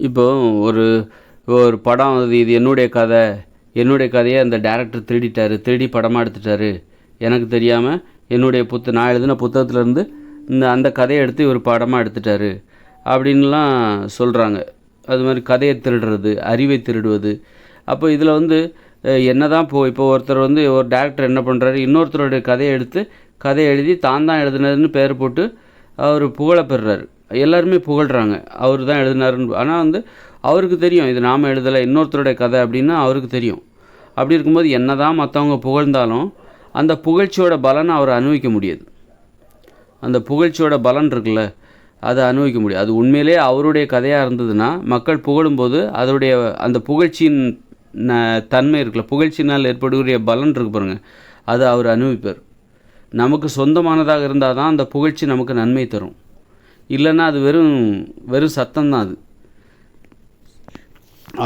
இப்போ ஒரு ஒரு படம் இது இது என்னுடைய கதை. என்னுடைய கதையை அந்த டேரக்டர் திருடிட்டாரு. திருடி படமாக எடுத்துட்டாரு. எனக்கு தெரியாமல் என்னுடைய புத்த நான் எழுதின புத்தகத்துலேருந்து இந்த அந்த கதையை எடுத்து இவர் படமாக எடுத்துட்டாரு. அப்படின்லாம் சொல்கிறாங்க அது மாதிரி கதையை திருடுறது அறிவை திருடுவது. அப்போ இதில் வந்து என்ன தான் இப்போ இப்போ ஒருத்தர் வந்து ஒரு டேரக்டர் என்ன பண்ணுறாரு இன்னொருத்தருடைய கதையை எடுத்து கதையை எழுதி தான் தான் எழுதுனதுன்னு பேர் போட்டு அவர் புகழ பெறுறாரு. எல்லாருமே புகழ்கிறாங்க அவர் தான் எழுதினாருன்னு. ஆனால் வந்து அவருக்கு தெரியும் இது நாம் எழுதலை இன்னொருத்தருடைய கதை அப்படின்னா அவருக்கு தெரியும். அப்படி இருக்கும்போது என்ன தான் மற்றவங்க புகழ்ந்தாலும் அந்த புகழ்ச்சியோட பலனை அவர் அனுபவிக்க முடியாது. அந்த புகழ்ச்சியோட பலன் இருக்குல்ல அதை அனுபவிக்க முடியும் அது உண்மையிலே அவருடைய கதையாக இருந்ததுன்னா மக்கள் புகழும்போது அதனுடைய அந்த புகழ்ச்சியின் ந- தன்மை இருக்குல்ல புகழ்ச்சினால் ஏற்படக்கூடிய பலன் இருக்கு பாருங்க அதை அவர் அனுபவிப்பார். நமக்கு சொந்தமானதாக இருந்தால் தான் அந்த புகழ்ச்சி நமக்கு நன்மை தரும். இல்லைன்னா அது வெறும் வெறும் சத்தம்தான் அது.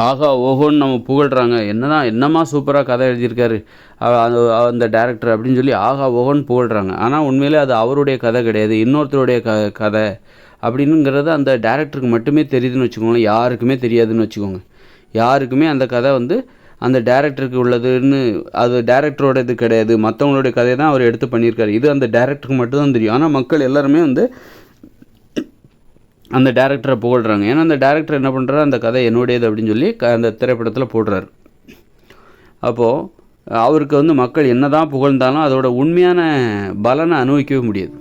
ஆகா ஓஹோன்னு நம்ம புகழ்கிறாங்க என்னதான் என்னம்மா சூப்பராக கதை எழுதியிருக்காரு அந்த அந்த டேரக்டர் அப்படின்னு சொல்லி ஆகா ஓஹோன்னு புகழ்கிறாங்க ஆனால் உண்மையிலே அது அவருடைய கதை கிடையாது இன்னொருத்தருடைய க கதை அப்படின்னுங்கிறது அந்த டேரக்டருக்கு மட்டுமே தெரியுதுன்னு வச்சுக்கோங்களேன். யாருக்குமே தெரியாதுன்னு வச்சுக்கோங்க. யாருக்குமே அந்த கதை வந்து அந்த டேரக்டருக்கு உள்ளதுன்னு அது டேரக்டரோட இது கிடையாது. மற்றவங்களுடைய கதையை தான் அவர் எடுத்து பண்ணியிருக்காரு. இது அந்த டேரக்டருக்கு மட்டும்தான் தெரியும். ஆனால் மக்கள் எல்லாருமே வந்து அந்த டேரக்டரை புகழ்கிறாங்க ஏன்னா அந்த டேரக்டர் என்ன பண்ணுறாரு அந்த கதை என்னுடையது அப்படின்னு சொல்லி க அந்த திரைப்படத்தில் போடுறாரு. அப்போது அவருக்கு வந்து மக்கள் என்ன தான் புகழ்ந்தாலும் அதோட உண்மையான பலனை அனுபவிக்கவே முடியாது.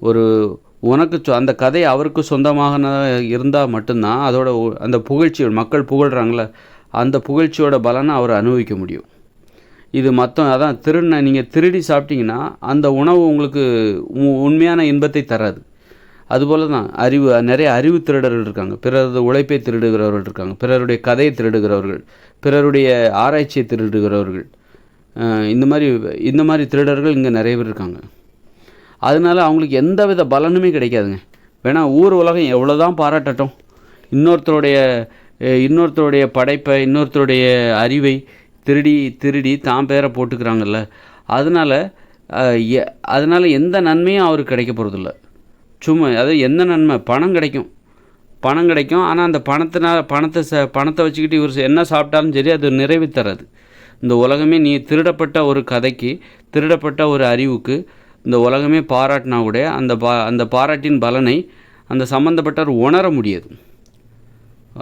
ஒரு உனக்கு சொ- அந்த கதை அவருக்கு சொந்தமாக இருந்தால் மட்டும்தான் அதோட அந்த புகழ்ச்சியோட மக்கள் புகழ்கிறாங்களே அந்த புகழ்ச்சியோட பலனை அவர் அனுபவிக்க முடியும். இது மற்ற அதான் திருடின நீங்கள் திருடி சாப்பிட்டீங்கன்னா அந்த உணவு உங்களுக்கு உ- உண்மையான இன்பத்தை தராது. அதுபோல் தான் அறிவு நிறைய அறிவு திருடர்கள் இருக்காங்க. பிறரது உழைப்பை திருடுகிறவர்கள் இருக்காங்க. பிறருடைய கதையை திருடுகிறவர்கள் பிறருடைய ஆராய்ச்சியை திருடுகிறவர்கள். இந்த மாதிரி இந்த மாதிரி திருடர்கள் இங்கே நிறைய பேர் இருக்காங்க. அதனால அவங்களுக்கு எந்த வித பலனுமே கிடைக்காதுங்க. வேணால் ஊர் உலகம் எவ்வளோ தான் பாராட்டட்டும். இன்னொருத்தருடைய இன்னொருத்தருடைய படைப்பை இன்னொருத்தருடைய அறிவை திருடி திருடி தான் பேரை போட்டுக்கிறாங்கல்ல. அதனால அதனால் எ- அதனால எந்த நன்மையும் அவருக்கு கிடைக்க போகிறதில்ல சும்மா அது என்ன நன்மை? பணம் கிடைக்கும். பணம் கிடைக்கும். ஆனால் அந்த பணத்தினால் பணத்தை ச பணத்தை வச்சுக்கிட்டு இவர் என்ன சாப்பிட்டாலும் சரி அது நிறைவு தராது. இந்த உலகமே நீ திருடப்பட்ட ஒரு கதைக்கு திருடப்பட்ட ஒரு அறிவுக்கு இந்த உலகமே பாராட்டினா கூட அந்த பா அந்த பாராட்டின் பலனை அந்த சம்மந்தப்பட்டவர் உணர முடியாது.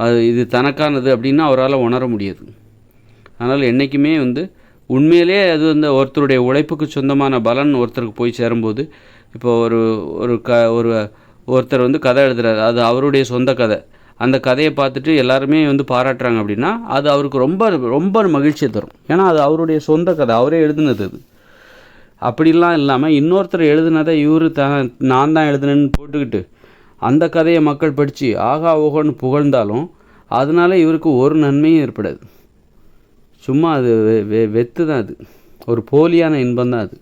அது இது தனக்கானது அப்படின்னு அவரால் உணர முடியாது. அதனால் என்றைக்குமே வந்து உண்மையிலே அது வந்து ஒருத்தருடைய உழைப்புக்கு சொந்தமான பலன் ஒருத்தருக்கு போய் சேரும்போது இப்போ ஒரு ஒரு க ஒரு ஒருத்தர் வந்து கதை எழுதுறாரு. அது அவருடைய சொந்த கதை. அந்த கதையை பார்த்துட்டு எல்லாருமே வந்து பாராட்டுறாங்க அப்படின்னா அது அவருக்கு ரொம்ப ரொம்ப மகிழ்ச்சியை தரும். ஏன்னா அது அவருடைய சொந்த கதை. அவரே எழுதுனது அது. அப்படிலாம் இல்லாமல் இன்னொருத்தர் எழுதுனதை இவர் த நான் தான் எழுதுனேன்னு போட்டுக்கிட்டு அந்த கதையை மக்கள் படித்து ஆகா ஓகோன்னு புகழ்ந்தாலும் அதனால இவருக்கு ஒரு நன்மையும் ஏற்படாது. சும்மா அது வெ- வெ- வெத்து தான் அது. ஒரு போலியான இன்பம் தான் அது.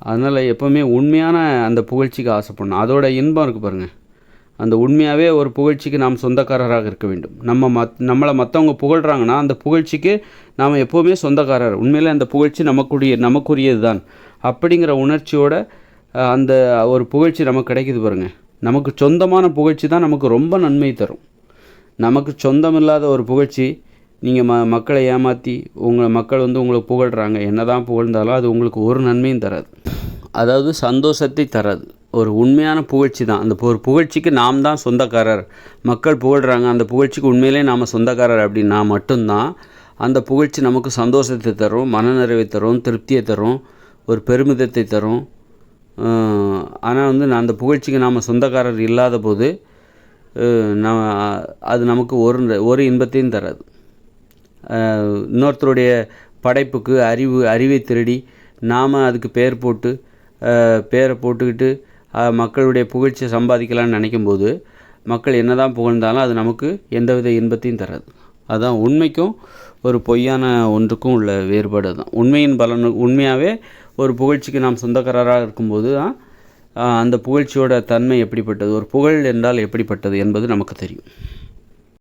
அதனால் எப்போவுமே உண்மையான அந்த புகழ்ச்சிக்கு ஆசைப்படணும். அதோட இன்பம் இருக்குது பாருங்கள் அந்த உண்மையாகவே ஒரு புகழ்ச்சிக்கு நாம் சொந்தக்காரராக இருக்க வேண்டும். நம்ம மத் நம்மளை மற்றவங்க புகழ்கிறாங்கன்னா அந்த புகழ்ச்சிக்கு நாம் எப்போவுமே சொந்தக்காரர். உண்மையில் அந்த புகழ்ச்சி நமக்குரிய நமக்குரியது தான் அப்படிங்கிற உணர்ச்சியோட அந்த ஒரு புகழ்ச்சி நமக்கு கிடைக்குது பாருங்கள் நமக்கு சொந்தமான புகழ்ச்சி தான் நமக்கு ரொம்ப நன்மை தரும். நமக்கு சொந்தமில்லாத ஒரு புகழ்ச்சி நீங்கள் ம மக்களை ஏமாற்றி உங்களை மக்கள் வந்து உங்களை புகழ்கிறாங்க என்ன தான் புகழ்ந்தாலும் அது உங்களுக்கு ஒரு நன்மையும் தராது. அதாவது சந்தோஷத்தை தராது ஒரு உண்மையான புகழ்ச்சி தான். அந்த ஒரு புகழ்ச்சிக்கு நாம் தான் சொந்தக்காரர். மக்கள் புகழ்கிறாங்க அந்த புகழ்ச்சிக்கு உண்மையிலே நாம் சொந்தக்காரர் அப்படின்னா மட்டும்தான் அந்த புகழ்ச்சி நமக்கு சந்தோஷத்தை தரும் மனநிறைவை தரும் திருப்தியை தரும் ஒரு பெருமிதத்தை தரும். ஆனால் வந்து நான் அந்த புகழ்ச்சிக்கு நாம் சொந்தக்காரர் இல்லாத போது அஹ், நான் அது நமக்கு ஒரு ஒரு இன்பத்தையும் தராது. இன்னொருத்தருடைய படைப்புக்கு அறிவு அறிவை திருடி நாம் அதுக்கு பேர் போட்டு பேரை போட்டுக்கிட்டு மக்களுடைய புகழ்ச்சியை சம்பாதிக்கலாம்னு நினைக்கும்போது மக்கள் என்னதான் புகழ்ந்தாலும் அது நமக்கு எந்தவித இன்பத்தையும் தராது. அதுதான் உண்மைக்கும் ஒரு பொய்யான ஒன்றுக்கும் உள்ள வேறுபாடு தான் உண்மையின் பலன் உண்மையாகவே ஒரு புகழ்ச்சிக்கு நாம் சொந்தக்காரராக இருக்கும்போது தான் அந்த புகழ்ச்சியோட தன்மை எப்படிப்பட்டது? ஒரு புகழ் என்றால் எப்படிப்பட்டது என்பது நமக்கு தெரியும்.